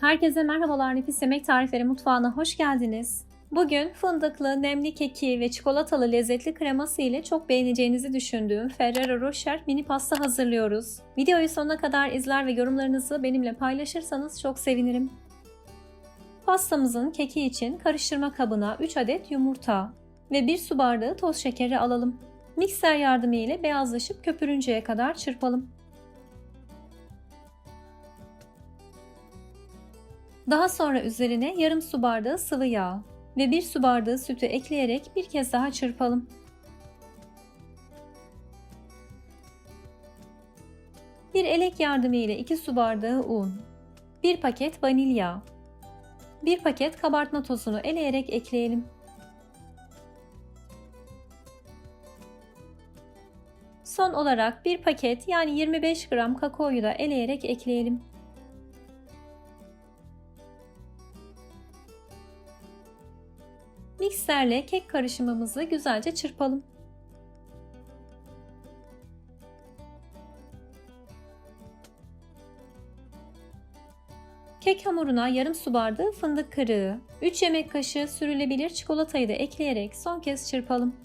Herkese merhabalar Nefis Yemek Tarifleri Mutfağı'na hoş geldiniz. Bugün fındıklı, nemli keki ve çikolatalı lezzetli kreması ile çok beğeneceğinizi düşündüğüm Ferrero Rocher mini pasta hazırlıyoruz. Videoyu sonuna kadar izler ve yorumlarınızı benimle paylaşırsanız çok sevinirim. Pastamızın keki için karıştırma kabına 3 adet yumurta ve 1 su bardağı toz şekeri alalım. Mikser yardımı ile beyazlaşıp köpürünceye kadar çırpalım. Daha sonra üzerine yarım su bardağı sıvı yağ ve 1 su bardağı sütü ekleyerek bir kez daha çırpalım. Bir elek yardımı ile 2 su bardağı un, 1 paket vanilya, 1 paket kabartma tozunu eleyerek ekleyelim. Son olarak bir paket yani 25 gram kakaoyu da eleyerek ekleyelim. Mikserle kek karışımımızı güzelce çırpalım. Kek hamuruna yarım su bardağı fındık kırığı, 3 yemek kaşığı sürülebilir çikolatayı da ekleyerek son kez çırpalım.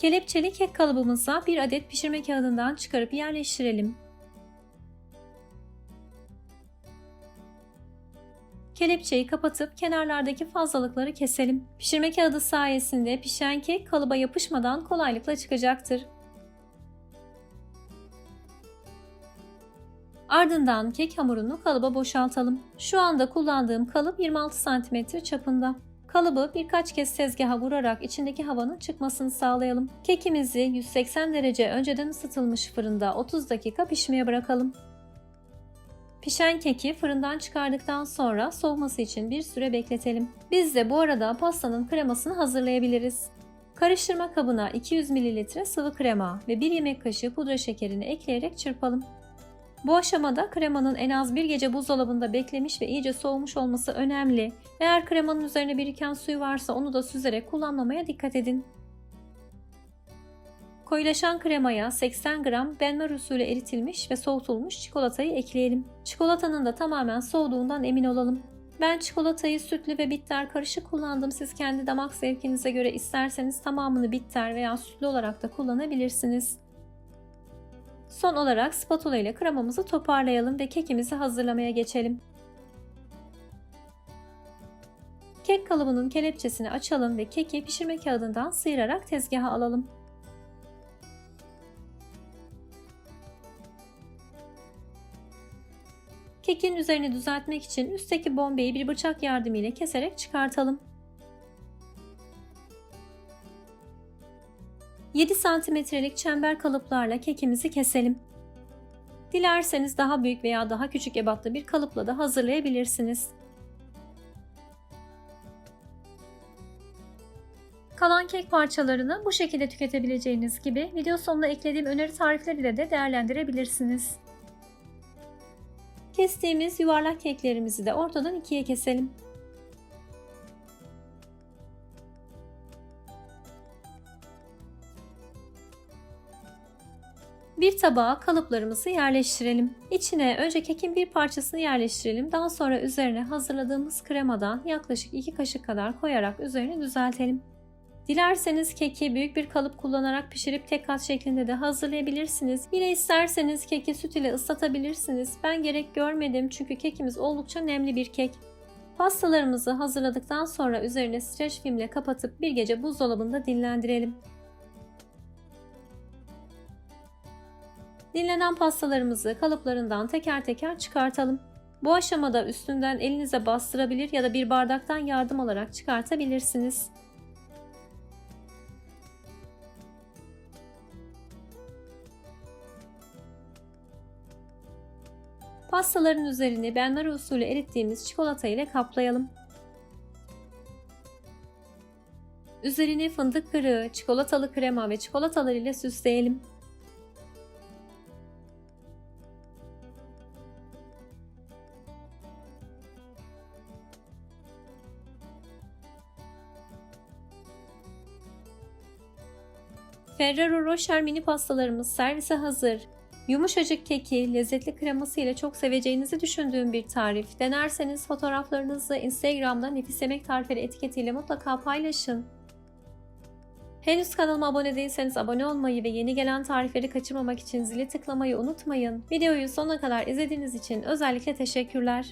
Kelepçeli kek kalıbımıza bir adet pişirme kağıdından çıkarıp yerleştirelim. Kelepçeyi kapatıp kenarlardaki fazlalıkları keselim. Pişirme kağıdı sayesinde pişen kek kalıba yapışmadan kolaylıkla çıkacaktır. Ardından kek hamurunu kalıba boşaltalım. Şu anda kullandığım kalıp 26 cm çapında. Kalıbı birkaç kez tezgaha vurarak içindeki havanın çıkmasını sağlayalım. Kekimizi 180 derece önceden ısıtılmış fırında 30 dakika pişmeye bırakalım. Pişen keki fırından çıkardıktan sonra soğuması için bir süre bekletelim. Biz de bu arada pastanın kremasını hazırlayabiliriz. Karıştırma kabına 200 ml sıvı krema ve 1 yemek kaşığı pudra şekerini ekleyerek çırpalım. Bu aşamada kremanın en az bir gece buzdolabında beklemiş ve iyice soğumuş olması önemli. Eğer kremanın üzerine biriken suyu varsa onu da süzerek kullanmamaya dikkat edin. Koyulaşan kremaya 80 gram benmar usulü eritilmiş ve soğutulmuş çikolatayı ekleyelim. Çikolatanın da tamamen soğuduğundan emin olalım. Ben çikolatayı sütlü ve bitter karışık kullandım. Siz kendi damak zevkinize göre isterseniz tamamını bitter veya sütlü olarak da kullanabilirsiniz. Son olarak spatula ile kremamızı toparlayalım ve kekimizi hazırlamaya geçelim. Kek kalıbının kelepçesini açalım ve keki pişirme kağıdından sıyırarak tezgaha alalım. Kekin üzerini düzeltmek için üstteki bombeyi bir bıçak yardımıyla keserek çıkartalım. 7 santimetrelik çember kalıplarla kekimizi keselim. Dilerseniz daha büyük veya daha küçük ebatlı bir kalıpla da hazırlayabilirsiniz. Kalan kek parçalarını bu şekilde tüketebileceğiniz gibi video sonuna eklediğim öneri tarifleri ile de değerlendirebilirsiniz. Kestiğimiz yuvarlak keklerimizi de ortadan ikiye keselim. Bir tabağa kalıplarımızı yerleştirelim. İçine önce kekin bir parçasını yerleştirelim. Daha sonra üzerine hazırladığımız kremadan yaklaşık 2 kaşık kadar koyarak üzerini düzeltelim. Dilerseniz keki büyük bir kalıp kullanarak pişirip tek kat şeklinde de hazırlayabilirsiniz. Yine isterseniz keki süt ile ıslatabilirsiniz. Ben gerek görmedim çünkü kekimiz oldukça nemli bir kek. Pastalarımızı hazırladıktan sonra üzerine streç filmle kapatıp bir gece buzdolabında dinlendirelim. Dinlenen pastalarımızı kalıplarından teker teker çıkartalım. Bu aşamada üstünden elinize bastırabilir ya da bir bardaktan yardım alarak çıkartabilirsiniz. Pastaların üzerini benmari usulü erittiğimiz çikolata ile kaplayalım. Üzerini fındık kırığı, çikolatalı krema ve çikolatalar ile süsleyelim. Ferrero Rocher mini pastalarımız servise hazır. Yumuşacık keki, lezzetli kreması ile çok seveceğinizi düşündüğüm bir tarif. Denerseniz fotoğraflarınızı Instagram'da Nefis Yemek Tarifleri etiketiyle mutlaka paylaşın. Henüz kanalıma abone değilseniz abone olmayı ve yeni gelen tarifleri kaçırmamak için zili tıklamayı unutmayın. Videoyu sonuna kadar izlediğiniz için özellikle teşekkürler.